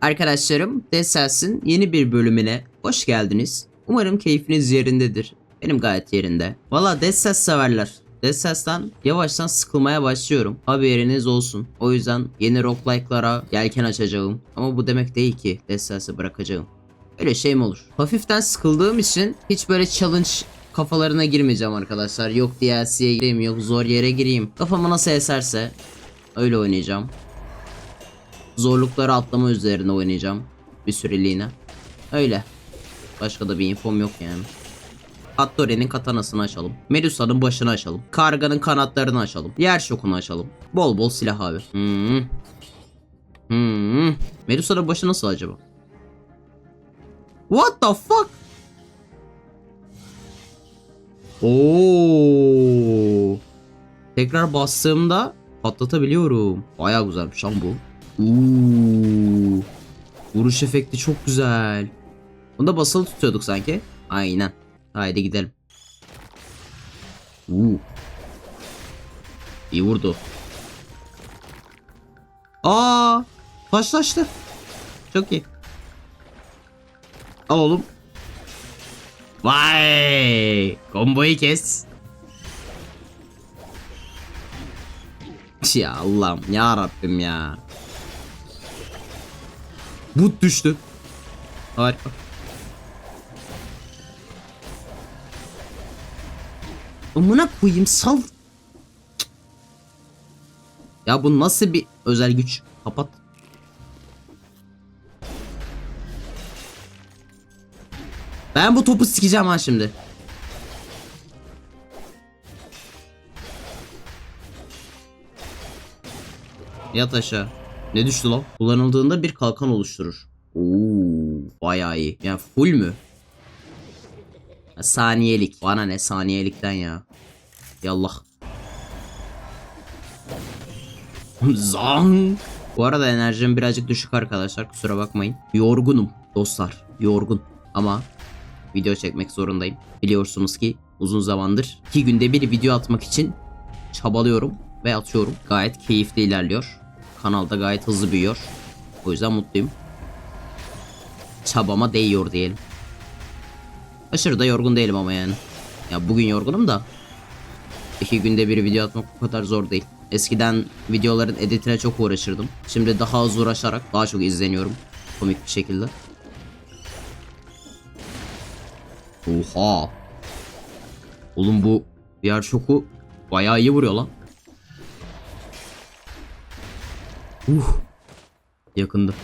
Arkadaşlarım Cells'in yeni bir bölümüne hoş geldiniz. Umarım keyfiniz yerindedir. Benim gayet yerinde. Valla Cells severler. Dead Cells'tan yavaştan sıkılmaya başlıyorum. Haberiniz olsun. O yüzden yeni roguelike'lara yelken açacağım. Ama bu demek değil ki Cells'ı bırakacağım. Öyle şey mi olur? Hafiften sıkıldığım için hiç böyle challenge kafalarına girmeyeceğim arkadaşlar. Yok DLC'ye gireyim, yok zor yere gireyim. Kafama nasıl eserse öyle oynayacağım. Zorlukları atlama üzerine oynayacağım. Bir süreliğine. Öyle. Başka da bir infom yok yani. Hattori'nin katanasını açalım. Medusa'nın başını açalım. Karganın kanatlarını açalım. Yer şokunu açalım. Bol bol silah abi. Hmm. Hmm. Medusa'nın başı nasıl acaba? What the fuck? Oo. Tekrar bastığımda patlatabiliyorum. Bayağı güzelmiş lan bu. Uuu. Vuruş efekti çok güzel. Bunda basılı tutuyorduk sanki. Aynen. Haydi gidelim. Uuu. İyi vurdu. Aa, taşlaştı. Çok iyi. Al oğlum. Vay! Komboyu kes. Ya Allah'ım ya Rabbim ya. But düştü. Harika. Amına koyayım sal. Ya bu nasıl bir özel güç? Kapat. Ben bu topu sikeceğim ha şimdi. Yat aşağı. Ne düştü lan? Kullanıldığında bir kalkan oluşturur. Oo, bayağı iyi. Yani full mü? Ya saniyelik. Bana ne saniyelikten ya. Yallah. Zang. Bu arada enerjim birazcık düşük arkadaşlar. Kusura bakmayın. Yorgunum dostlar. Yorgun. Ama video çekmek zorundayım. Biliyorsunuz ki uzun zamandır iki günde bir video atmak için çabalıyorum ve atıyorum. Gayet keyifli ilerliyor. Kanalda gayet hızlı büyüyor. O yüzden mutluyum. Çabama değiyor diyelim. Aşırı da yorgun değilim ama yani. Ya bugün yorgunum da. iki günde bir video atmak bu kadar zor değil. Eskiden videoların editine çok uğraşırdım. Şimdi daha az uğraşarak daha çok izleniyorum. Komik bir şekilde. Oha. Oğlum bu diğer şoku bayağı iyi vuruyor lan. Uh. Yakındı.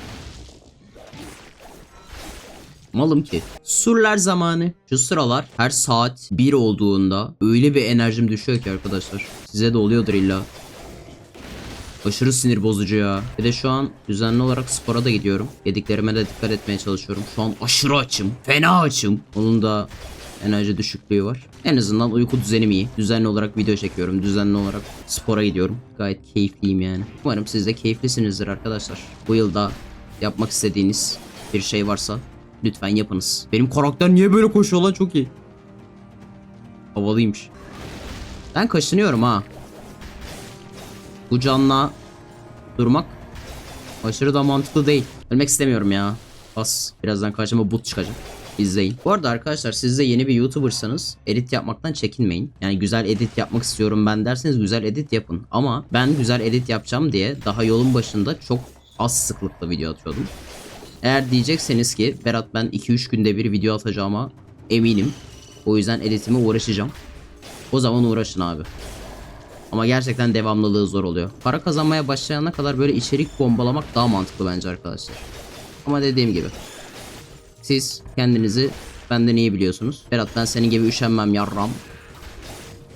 Malım ki. Surlar zamanı. Şu sıralar her saat 1 olduğunda öyle bir enerjim düşüyor ki arkadaşlar. Size de oluyordur illa. Aşırı sinir bozucu ya. Bir de şu an düzenli olarak spora da gidiyorum. Yediklerime de dikkat etmeye çalışıyorum. Şu an aşırı açım. Fena açım. Onun da enerji düşüklüğü var. En azından uyku düzenim iyi. Düzenli olarak video çekiyorum. Düzenli olarak spora gidiyorum. Gayet keyifliyim yani. Umarım siz de keyiflisinizdir arkadaşlar. Bu yılda yapmak istediğiniz bir şey varsa lütfen yapınız. Benim karakter niye böyle koşuyor lan çok iyi. Havalıymış. Ben kaşınıyorum ha. Bu canla durmak aşırı da mantıklı değil. Ölmek istemiyorum ya. Bas. Birazdan karşıma but çıkacak. İzleyin. Bu arada arkadaşlar siz de yeni bir YouTuber'sanız edit yapmaktan çekinmeyin. Yani güzel edit yapmak istiyorum ben derseniz güzel edit yapın. Ama ben güzel edit yapacağım diye daha yolun başında çok az sıklıkla video atıyordum. Eğer diyecekseniz ki Berat ben 2-3 günde bir video atacağıma eminim. O yüzden editime uğraşacağım. O zaman uğraşın abi. Ama gerçekten devamlılığı zor oluyor. Para kazanmaya başlayana kadar böyle içerik bombalamak daha mantıklı bence arkadaşlar. Ama dediğim gibi. Siz kendinizi benden iyi biliyorsunuz. Berat ben senin gibi üşenmem yarram.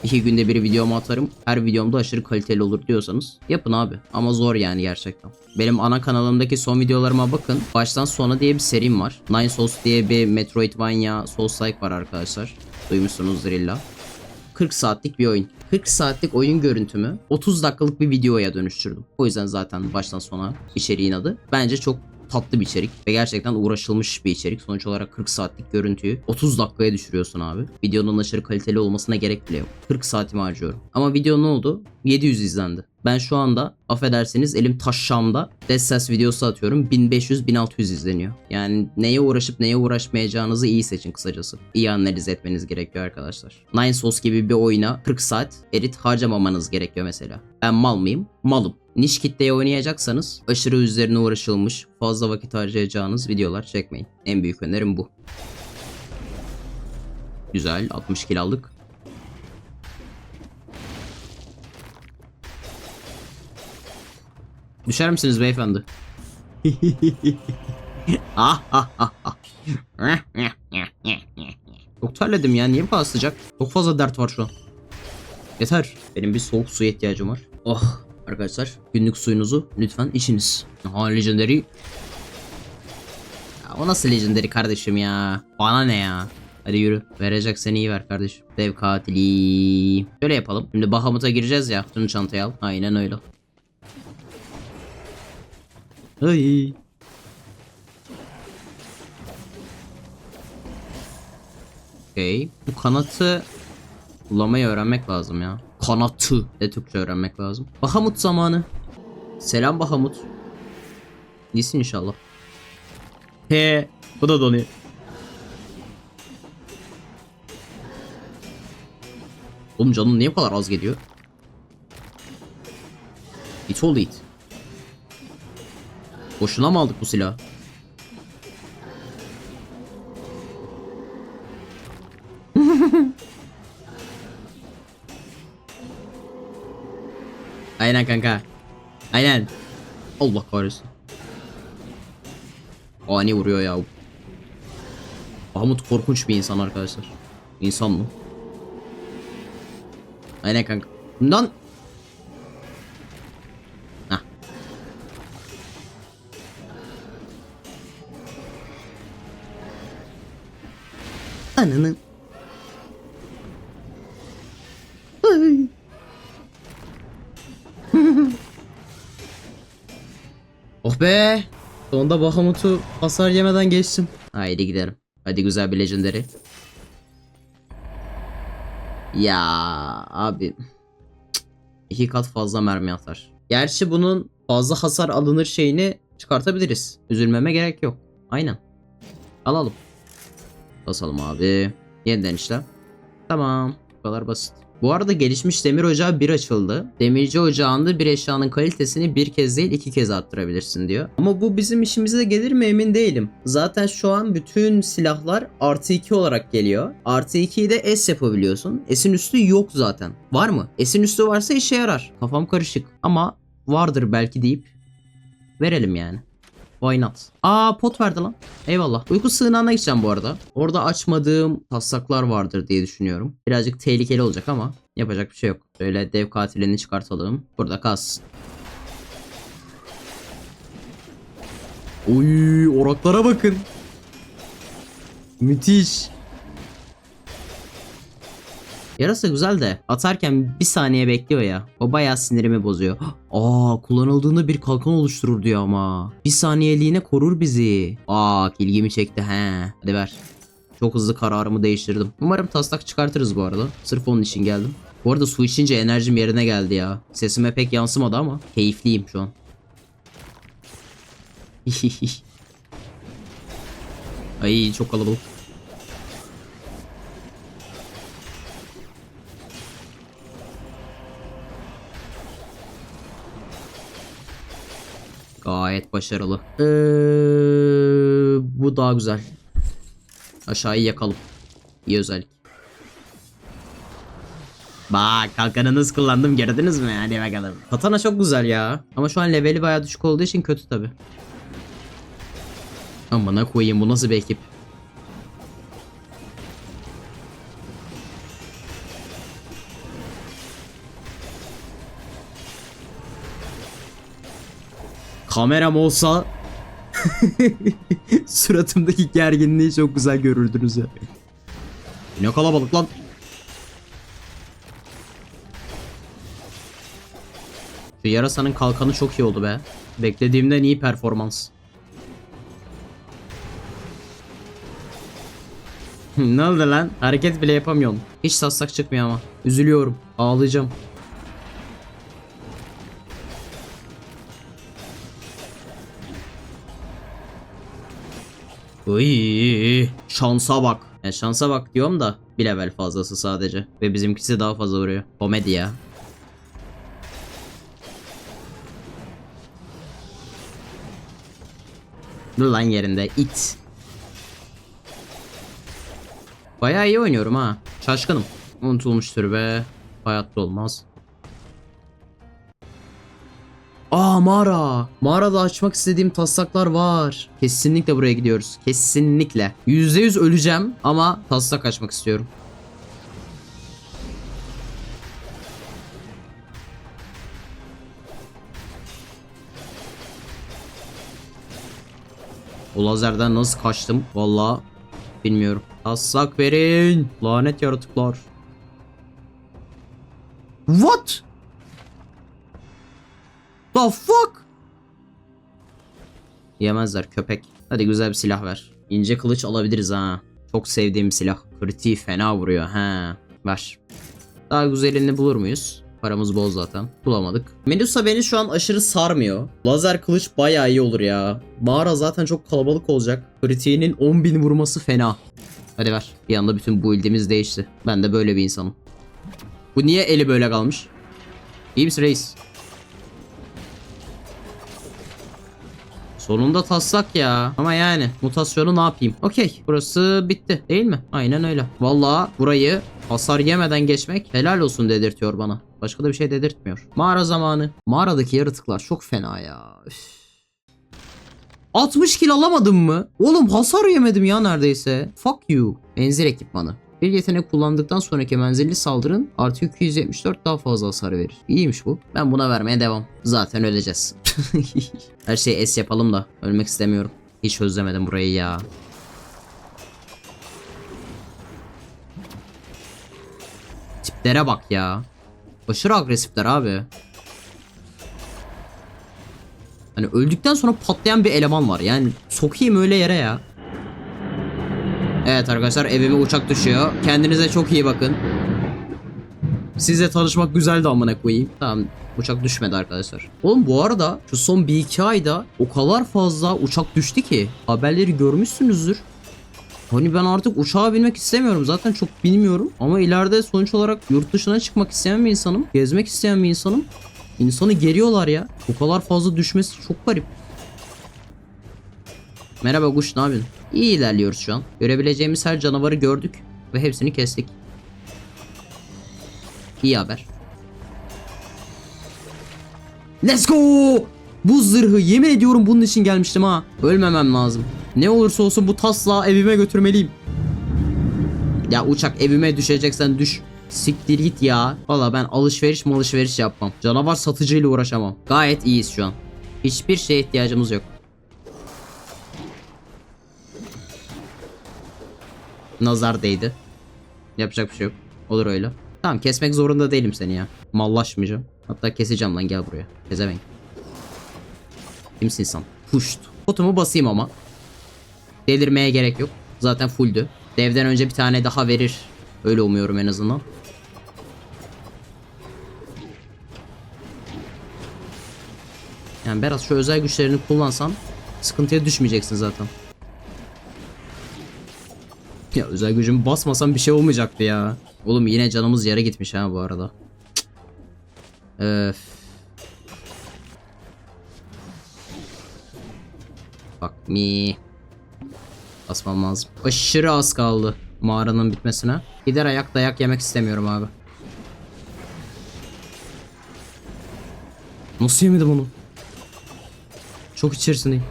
İki günde bir videomu atarım. Her videomda aşırı kaliteli olur diyorsanız yapın abi. Ama zor yani gerçekten. Benim ana kanalımdaki son videolarıma bakın. Baştan sona diye bir serim var. Nine Souls diye bir Metroidvania Souls-like var arkadaşlar. Duymuşsunuzdur illa. 40 saatlik bir oyun. 40 saatlik oyun görüntümü 30 dakikalık bir videoya dönüştürdüm. O yüzden zaten baştan sona içeriğin adı. Bence çok tatlı bir içerik ve gerçekten uğraşılmış bir içerik. Sonuç olarak 40 saatlik görüntüyü 30 dakikaya düşürüyorsun abi. Videonun aşırı kaliteli olmasına gerek bile yok. 40 saatimi harcıyorum. Ama video ne oldu? 700 izlendi. Ben şu anda affedersiniz elim taş Şam'da Dead videosu atıyorum. 1500-1600 izleniyor. Yani neye uğraşıp neye uğraşmayacağınızı iyi seçin kısacası. İyi analiz etmeniz gerekiyor arkadaşlar. Nine Source gibi bir oyuna 40 saat erit harcamamanız gerekiyor mesela. Ben mal mıyım? Malım. Niş kitleye oynayacaksanız aşırı üzerine uğraşılmış fazla vakit harcayacağınız videolar çekmeyin. En büyük önerim bu. Güzel 60 kill aldık. Düşer misiniz beyefendi? ah ah ah ah. Çok terledim ya niye bu kadar sıcak? Çok fazla dert var şu an. Yeter. Benim bir soğuk suya ihtiyacım var. Oh arkadaşlar günlük suyunuzu lütfen içiniz. Ha legendary. Ya, o nasıl legendary kardeşim ya? Bana ne ya? Hadi yürü. Vereceksen iyi ver kardeşim. Dev katili. Şöyle yapalım. Şimdi Bahamut'a gireceğiz ya. Şunu çantaya al. Aynen öyle. Ay. Okay. Bu kanatı kullanmayı öğrenmek lazım ya. Kanatı de Türkçe öğrenmek lazım. Bahamut zamanı. Selam Bahamut. İyisin inşallah. He, bu da donuyor. Oğlum canın niye bu kadar az geliyor? It all it. Boşuna mı aldık bu silahı? Aynen kanka. Aynen. Allah kahretsin. Ani vuruyor ya. Mahmut korkunç bir insan arkadaşlar. İnsan mı? Aynen kanka. Bundan oh be. Sonunda Bahamut'u hasar yemeden geçtim. Haydi gidelim. Hadi güzel bir legendary. Ya abi. Cık. İki kat fazla mermi atar. Gerçi bunun fazla hasar alınır şeyini çıkartabiliriz. Üzülmeme gerek yok. Aynen. Alalım. Basalım abi. Yeniden işlem. Tamam. Bu kadar basit. Bu arada gelişmiş demir ocağı bir açıldı. Demirci ocağında bir eşyanın kalitesini bir kez değil iki kez arttırabilirsin diyor. Ama bu bizim işimize gelir mi emin değilim. Zaten şu an bütün silahlar artı 2 olarak geliyor. Artı 2'yi de S yapabiliyorsun. S'in üstü yok zaten. Var mı? S'in üstü varsa işe yarar. Kafam karışık. Ama vardır belki deyip verelim yani. Why not? Aa pot verdi lan. Eyvallah. Uyku sığınağına gideceğim bu arada. Orada açmadığım taslaklar vardır diye düşünüyorum. Birazcık tehlikeli olacak ama yapacak bir şey yok. Şöyle dev katilini çıkartalım. Burada kalsın. Oy oraklara bakın. Müthiş. Yarasa güzel de atarken bir saniye bekliyor ya. O bayağı sinirimi bozuyor. Aa kullanıldığında bir kalkan oluşturur diyor ama. Bir saniyeliğine korur bizi. Aa ilgimi çekti he. Hadi ver. Çok hızlı kararımı değiştirdim. Umarım taslak çıkartırız bu arada. Sırf onun için geldim. Bu arada su içince enerjim yerine geldi ya. Sesime pek yansımadı ama keyifliyim şu an. Ay çok kalabalık. Gayet başarılı. Ee, bu daha güzel. Aşağıyı yakalım. İyi özellik. Bak kalkanınız kullandım gördünüz mü? Hadi bakalım. Katana çok güzel ya. Ama şu an leveli bayağı düşük olduğu için kötü tabi. Amına koyayım bu nasıl bir ekip? Kameram olsa suratımdaki gerginliği çok güzel görürdünüz ya. Ne kalabalık lan. Şu yarasanın kalkanı çok iyi oldu be. Beklediğimden iyi performans. ne oldu lan? Hareket bile yapamıyorum. Hiç tassak çıkmıyor ama. Üzülüyorum. Ağlayacağım. Uy, şansa bak. Ya şansa bak diyorum da bir level fazlası sadece. Ve bizimkisi daha fazla vuruyor. Komedi ya. Dur lan yerinde it. Bayağı iyi oynuyorum ha. Şaşkınım. Unutulmuştur be. Hayatta olmaz. Aa mağara. Mağarada açmak istediğim taslaklar var. Kesinlikle buraya gidiyoruz. Kesinlikle. %100 öleceğim ama taslak açmak istiyorum. O lazerden nasıl kaçtım? Vallahi bilmiyorum. Taslak verin. Lanet yaratıklar. What? The fuck? Yemezler köpek. Hadi güzel bir silah ver. İnce kılıç alabiliriz ha. Çok sevdiğim silah. Kritiği fena vuruyor ha. Ver. Daha güzelini bulur muyuz? Paramız bol zaten. Bulamadık. Medusa beni şu an aşırı sarmıyor. Lazer kılıç bayağı iyi olur ya. Mağara zaten çok kalabalık olacak. Kritiğinin 10.000 vurması fena. Hadi ver. Bir anda bütün build'imiz değişti. Ben de böyle bir insanım. Bu niye eli böyle kalmış? İyi misin reis? Sonunda taslak ya. Ama yani mutasyonu ne yapayım? Okey. Burası bitti değil mi? Aynen öyle. Vallahi burayı hasar yemeden geçmek helal olsun dedirtiyor bana. Başka da bir şey dedirtmiyor. Mağara zamanı. Mağaradaki yaratıklar çok fena ya. Üf. 60 kill alamadım mı? Oğlum hasar yemedim ya neredeyse. Fuck you. Menzil ekipmanı. Bir yetenek kullandıktan sonraki menzilli saldırın artı 274 daha fazla hasar verir. İyiymiş bu. Ben buna vermeye devam. Zaten öleceğiz. Her şeyi es yapalım da ölmek istemiyorum. Hiç özlemedim burayı ya. Tiplere bak ya. Aşırı agresifler abi. Hani öldükten sonra patlayan bir eleman var. Yani sokayım öyle yere ya. Evet arkadaşlar evime uçak düşüyor. Kendinize çok iyi bakın. Sizle tanışmak güzeldi amına koyayım. Tamam uçak düşmedi arkadaşlar. Oğlum bu arada şu son 1-2 ayda o kadar fazla uçak düştü ki haberleri görmüşsünüzdür. Hani ben artık uçağa binmek istemiyorum. Zaten çok bilmiyorum. Ama ileride sonuç olarak yurt dışına çıkmak isteyen bir insanım. Gezmek isteyen bir insanım. İnsanı geriyorlar ya. Bu kadar fazla düşmesi çok garip. Merhaba kuş ne yapıyorsun? İyi ilerliyoruz şu an. Görebileceğimiz her canavarı gördük ve hepsini kestik. İyi haber. Let's go! Bu zırhı yemin ediyorum bunun için gelmiştim ha. Ölmemem lazım. Ne olursa olsun bu taslağı evime götürmeliyim. Ya uçak evime düşeceksen düş. Siktir git ya. Valla ben alışveriş mi alışveriş yapmam. Canavar satıcıyla uğraşamam. Gayet iyiyiz şu an. Hiçbir şeye ihtiyacımız yok. Nazar değdi. Yapacak bir şey yok. Olur öyle. Tamam kesmek zorunda değilim seni ya. Mallaşmayacağım. Hatta keseceğim lan gel buraya. Pezevenk. Kimsin sen? Puşt. Potumu basayım ama. Delirmeye gerek yok. Zaten fulldü. Devden önce bir tane daha verir. Öyle umuyorum en azından. Yani biraz şu özel güçlerini kullansan sıkıntıya düşmeyeceksin zaten. Ya özel gücümü basmasam bir şey olmayacaktı ya. Oğlum yine canımız yere gitmiş ha bu arada. Öf. Bak mi. Basmam lazım. Aşırı az kaldı mağaranın bitmesine. Gider ayak dayak yemek istemiyorum abi. Nasıl yemedim onu? Çok içerisindeyim.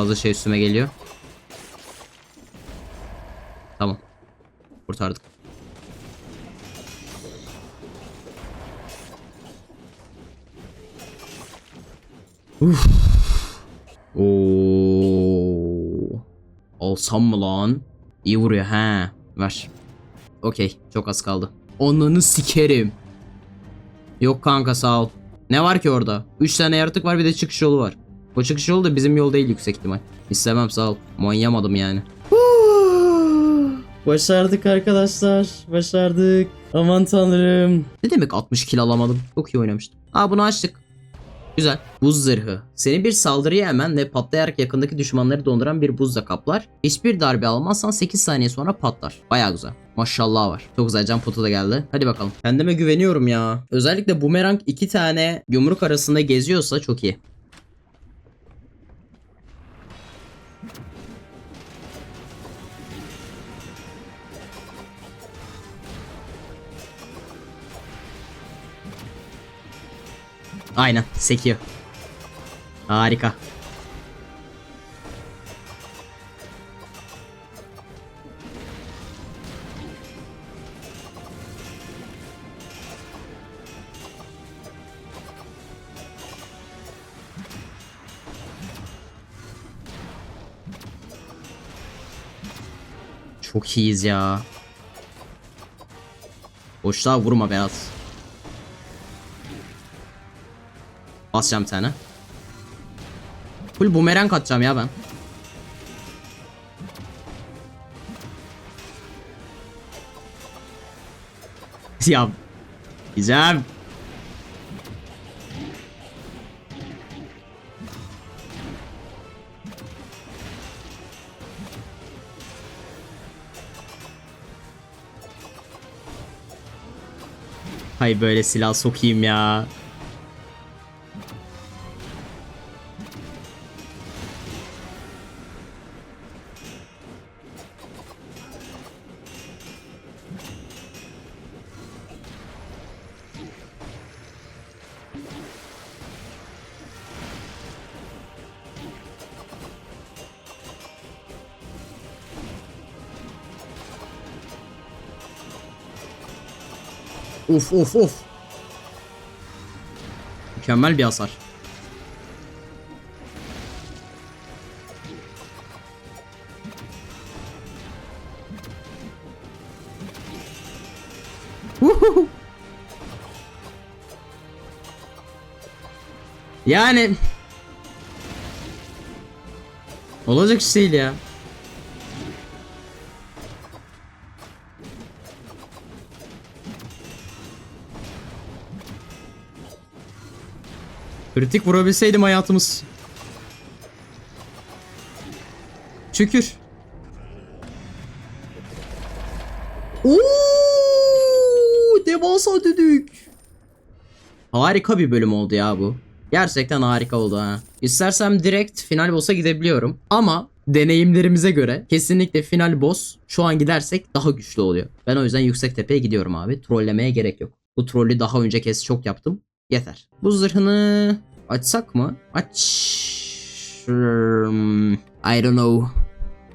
Fazla şey üstüme geliyor. Tamam. Kurtardık. Uf. Oo. Alsam mı lan? İyi vuruyor ha. Ver. Okey. Çok az kaldı. Onunu sikerim. Yok kanka sağ ol. Ne var ki orada? 3 tane yaratık var bir de çıkış yolu var. O çıkış yolu da bizim yol değil yüksek ihtimal. İstemem sağ ol. Manyamadım yani. Başardık arkadaşlar. Başardık. Aman tanrım. Ne demek 60 kill alamadım? Çok iyi oynamıştım. Aa bunu açtık. Güzel. Buz zırhı. Seni bir saldırıya hemen ve patlayarak yakındaki düşmanları donduran bir buzla kaplar. Hiçbir darbe almazsan 8 saniye sonra patlar. Baya güzel. Maşallah var. Çok güzel can potu da geldi. Hadi bakalım. Kendime güveniyorum ya. Özellikle bumerang iki tane yumruk arasında geziyorsa çok iyi. Aynen sekiyor. Harika. Çok iyiyiz ya. Boşluğa vurma Berat. Basacağım bir tane. Full bumerang atacağım ya ben. ya Güzel. Hay böyle silah sokayım ya. Of of of. Mükemmel bir hasar. Yani olacak iş değil ya. Kritik vurabilseydim hayatımız. Şükür. Oo, devasa düdük. Harika bir bölüm oldu ya bu. Gerçekten harika oldu ha. İstersem direkt final boss'a gidebiliyorum. Ama deneyimlerimize göre kesinlikle final boss şu an gidersek daha güçlü oluyor. Ben o yüzden yüksek tepeye gidiyorum abi. Trollemeye gerek yok. Bu trollü daha önce kez çok yaptım. Yeter. Bu zırhını açsak mı? Aç. Hmm, I don't know.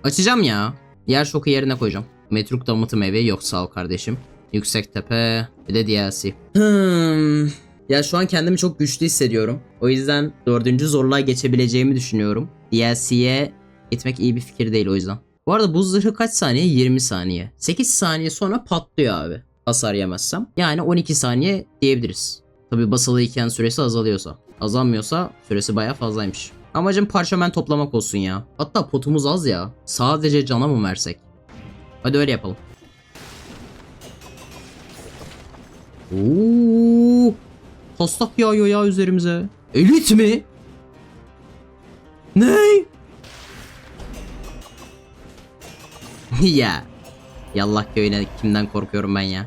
Açacağım ya. Yer şoku yerine koyacağım. Metruk damıtım evi yok sağ ol kardeşim. Yüksek tepe bir de DLC. Hmm. Ya şu an kendimi çok güçlü hissediyorum. O yüzden dördüncü zorluğa geçebileceğimi düşünüyorum. DLC'ye gitmek iyi bir fikir değil o yüzden. Bu arada buz zırhı kaç saniye? 20 saniye. 8 saniye sonra patlıyor abi. Hasar yemezsem. Yani 12 saniye diyebiliriz. Tabi basılıyken süresi azalıyorsa. Azalmıyorsa süresi baya fazlaymış. Amacım parşömen toplamak olsun ya. Hatta potumuz az ya. Sadece cana mı versek? Hadi öyle yapalım. Oo! Taslak yağıyor ya üzerimize. Elit mi? Ne? ya. Yallah köyüne kimden korkuyorum ben ya.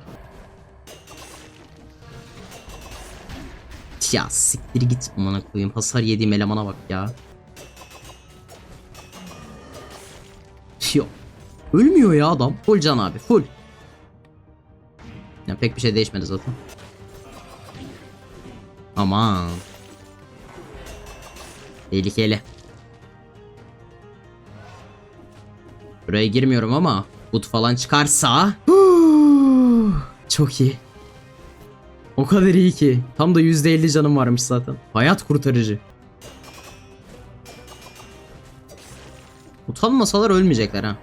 Ya siktir git amına koyayım. Hasar yediğim elemana bak ya. Yok. Ölmüyor ya adam. Full can abi full. Ya pek bir şey değişmedi zaten. Aman. Tehlikeli. Buraya girmiyorum ama but falan çıkarsa çok iyi. O kadar iyi ki. Tam da %50 canım varmış zaten. Hayat kurtarıcı. Utanmasalar ölmeyecekler ha.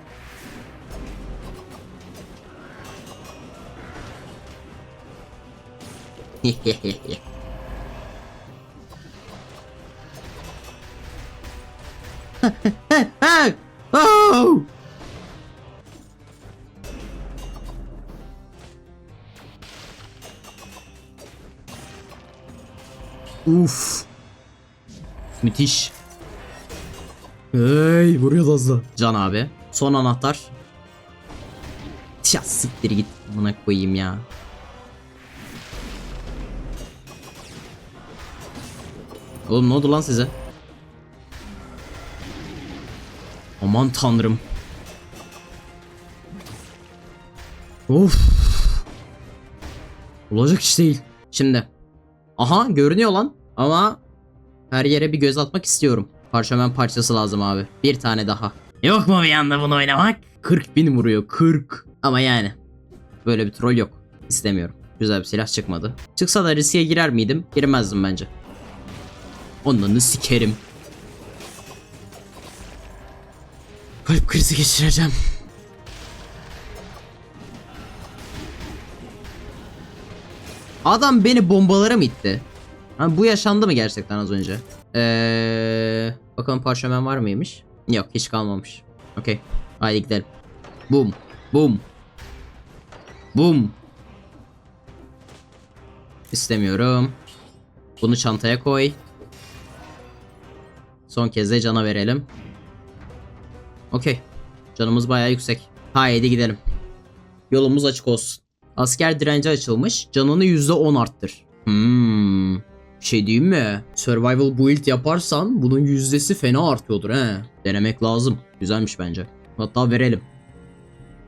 oh! Uf. Müthiş. Hey vuruyor hızlı. Can abi. Son anahtar. Ya siktir git. Buna koyayım ya. Oğlum ne oldu lan size? Aman tanrım. Of. Olacak iş değil. Şimdi. Aha görünüyor lan. Ama her yere bir göz atmak istiyorum. Parşömen parçası lazım abi. Bir tane daha. Yok mu bir anda bunu oynamak? 40 bin vuruyor 40. Ama yani. Böyle bir troll yok. İstemiyorum. Güzel bir silah çıkmadı. Çıksa da riske girer miydim? Girmezdim bence. Onları sikerim. Kalp krizi geçireceğim. Adam beni bombalara mı itti? Ha, bu yaşandı mı gerçekten az önce? Ee, bakalım parşömen var mıymış? Yok hiç kalmamış. Okey. Haydi gidelim. Boom. Boom. Boom. İstemiyorum. Bunu çantaya koy. Son kez de cana verelim. Okey. Canımız bayağı yüksek. Haydi gidelim. Yolumuz açık olsun. Asker direnci açılmış. Canını %10 arttır. Hmm. Şey diyeyim mi? Survival build yaparsan bunun yüzdesi fena artıyordur he. Denemek lazım. Güzelmiş bence. Hatta verelim.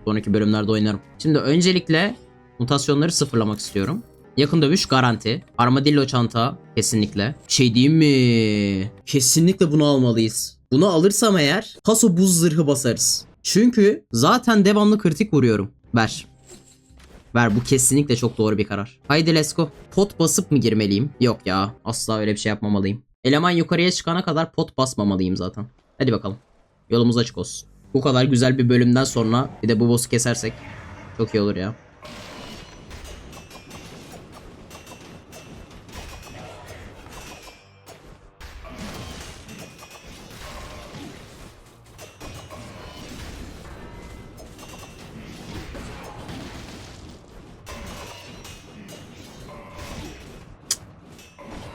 Sonraki bölümlerde oynarım. Şimdi öncelikle mutasyonları sıfırlamak istiyorum. Yakın dövüş garanti. Armadillo çanta kesinlikle. Şey diyeyim mi? Kesinlikle bunu almalıyız. Bunu alırsam eğer paso buz zırhı basarız. Çünkü zaten devamlı kritik vuruyorum. Ver. Ver bu kesinlikle çok doğru bir karar. Haydi let's go. Pot basıp mı girmeliyim? Yok ya asla öyle bir şey yapmamalıyım. Eleman yukarıya çıkana kadar pot basmamalıyım zaten. Hadi bakalım. Yolumuz açık olsun. Bu kadar güzel bir bölümden sonra bir de bu boss'u kesersek çok iyi olur ya.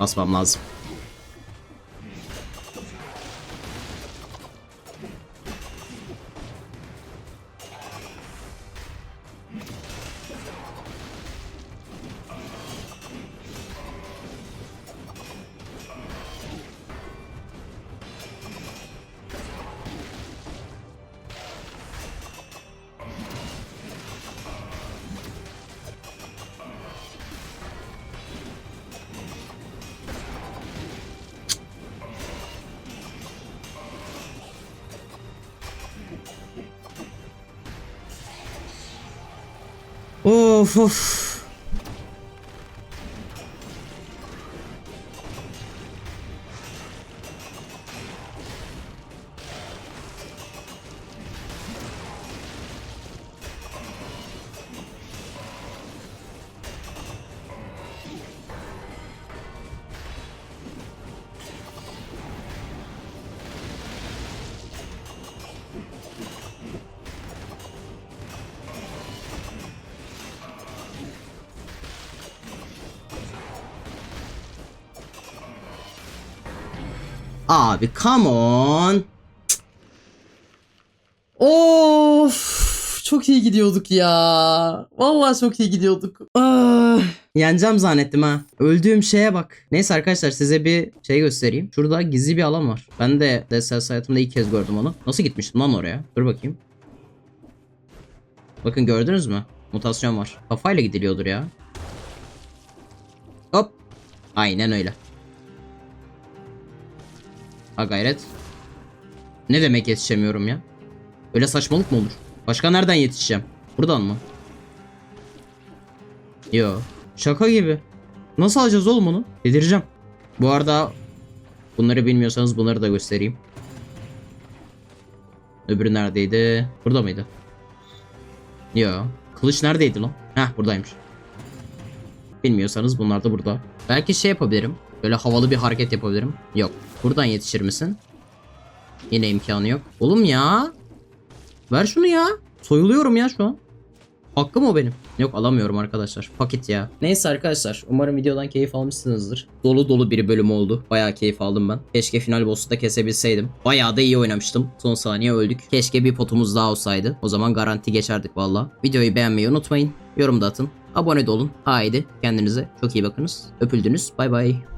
Basmam lazım. Of of. Abi come on. Of çok iyi gidiyorduk ya. Vallahi çok iyi gidiyorduk. Ah, yeneceğim zannettim ha. Öldüğüm şeye bak. Neyse arkadaşlar size bir şey göstereyim. Şurada gizli bir alan var. Ben de DSS hayatımda ilk kez gördüm onu. Nasıl gitmiştim lan oraya? Dur bakayım. Bakın gördünüz mü? Mutasyon var. Kafayla gidiliyordur ya. Hop. Aynen öyle. Ha gayret. Ne demek yetişemiyorum ya? Öyle saçmalık mı olur? Başka nereden yetişeceğim? Buradan mı? Yo. Şaka gibi. Nasıl alacağız oğlum onu? Yedireceğim. Bu arada bunları bilmiyorsanız bunları da göstereyim. Öbürü neredeydi? Burada mıydı? Yo. Kılıç neredeydi lan? Heh buradaymış. Bilmiyorsanız bunlar da burada. Belki şey yapabilirim. Böyle havalı bir hareket yapabilirim. Yok. Buradan yetişir misin? Yine imkanı yok. Oğlum ya. Ver şunu ya. Soyuluyorum ya şu an. Hakkım o benim. Yok alamıyorum arkadaşlar. Paket ya. Neyse arkadaşlar. Umarım videodan keyif almışsınızdır. Dolu dolu bir bölüm oldu. Bayağı keyif aldım ben. Keşke final boss'u da kesebilseydim. Bayağı da iyi oynamıştım. Son saniye öldük. Keşke bir potumuz daha olsaydı. O zaman garanti geçerdik valla. Videoyu beğenmeyi unutmayın. Yorum da atın. Abone de olun. Haydi kendinize çok iyi bakınız. Öpüldünüz. Bay bay.